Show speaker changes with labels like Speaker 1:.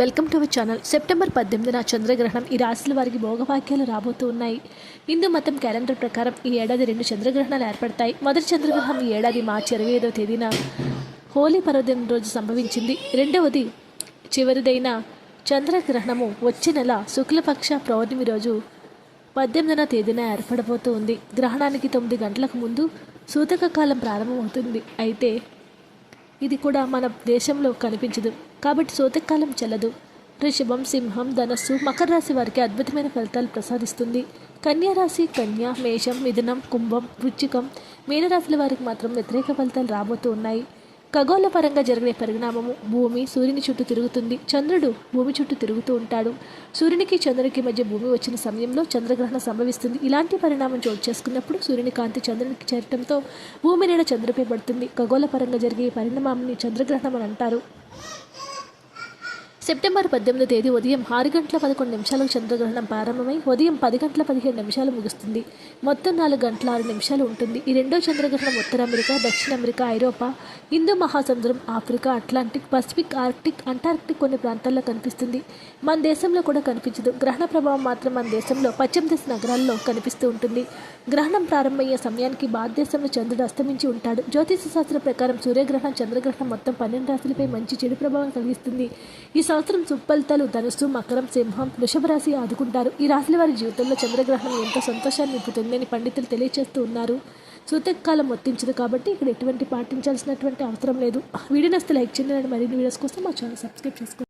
Speaker 1: Welcome to our channel. September పద్దెనిమిదిన చంద్రగ్రహణం ఈ రాశుల వారికి భోగవాక్యాలు రాబోతూ ఉన్నాయి హిందూ మతం క్యాలెండర్ ప్రకారం ఈ ఏడాది రెండు చంద్రగ్రహణాలు ఏర్పడతాయి. మొదటి చంద్రగ్రహణం ఈ ఏడాది మార్చి ఇరవై ఐదవ తేదీన హోలీ పర్వదిన రోజు సంభవించింది. రెండవది చివరిదైన చంద్రగ్రహణము వచ్చే నెల శుక్లపక్ష పౌర్ణమి రోజు పద్దెనిమిదవ తేదీన ఏర్పడబోతూ ఉంది గ్రహణానికి తొమ్మిది గంటలకు ముందు సూతక కాలం ప్రారంభమవుతుంది. అయితే ఇది కూడా మన దేశంలో కనిపించదు. కాబట్టి సోతకాలం చెల్లదు. వృషభం సింహం ధనస్సు మకర రాశి వారికి అద్భుతమైన ఫలితాలు ప్రసాదిస్తుంది. కన్యారాశి కన్య మేషం మిథునం కుంభం వృచ్చికం మీనరాశుల వారికి మాత్రం వ్యతిరేక ఫలితాలు రాబోతూ ఉన్నాయి. ఖగోళ పరంగా జరిగే పరిణామము భూమి సూర్యుని చుట్టూ తిరుగుతుంది. చంద్రుడు భూమి చుట్టూ తిరుగుతూ ఉంటాడు. సూర్యునికి చంద్రునికి మధ్య భూమి వచ్చిన సమయంలో చంద్రగ్రహణం సంభవిస్తుంది. ఇలాంటి పరిణామం చోటు చేసుకున్నప్పుడు సూర్యుని కాంతి చంద్రునికి చేరటంతో భూమి నీడ చంద్రుపై పడుతుంది. ఖగోళ పరంగా జరిగే పరిణామాన్ని చంద్రగ్రహణం అని అంటారు. సెప్టెంబర్ పద్దెనిమిది తేదీ ఉదయం ఆరు గంటల పదకొండు నిమిషాలకు చంద్రగ్రహణం ప్రారంభమై ఉదయం పది గంటల పదిహేడు నిమిషాలు ముగుస్తుంది. మొత్తం నాలుగు గంటల ఆరు నిమిషాలు ఉంటుంది. ఈ రెండో చంద్రగ్రహణం ఉత్తర అమెరికా దక్షిణ అమెరికా ఐరోపా హిందూ మహాసముద్రం Africa Atlantic Pacific Arctic Antarctic కొన్ని ప్రాంతాల్లో కనిపిస్తుంది. మన దేశంలో కూడా కనిపించదు. గ్రహణ ప్రభావం మాత్రం మన దేశంలో పశ్చిమ దేశ నగరాల్లో కనిపిస్తూ ఉంటుంది. గ్రహణం ప్రారంభమయ్యే సమయానికి భారతదేశంలో చంద్రుడు అస్తమించి ఉంటాడు. జ్యోతిష శాస్త్రం ప్రకారం సూర్యగ్రహణం చంద్రగ్రహణం మొత్తం పన్నెండు రాశులపై మంచి చెడు ప్రభావం కలిగిస్తుంది. ఈ సంవత్సరం సుఫలితాలు ధనుస్సు మకరం సింహం వృషభ రాశి ఆదుకుంటారు. ఈ రాశుల వారి జీవితంలో చంద్రగ్రహణం ఎంతో సంతోషాన్ని ఇప్పుతుందని పండితులు తెలియజేస్తూ ఉన్నారు. సూతకాలం వర్తించదు కాబట్టి ఇక్కడ ఎటువంటి పాటించాల్సినటువంటి అవసరం లేదు. వీడియో లైక్ చేయండి. మరిన్ని వీడియోస్ కోసం మా ఛానల్ సబ్స్క్రైబ్ చేసుకోండి.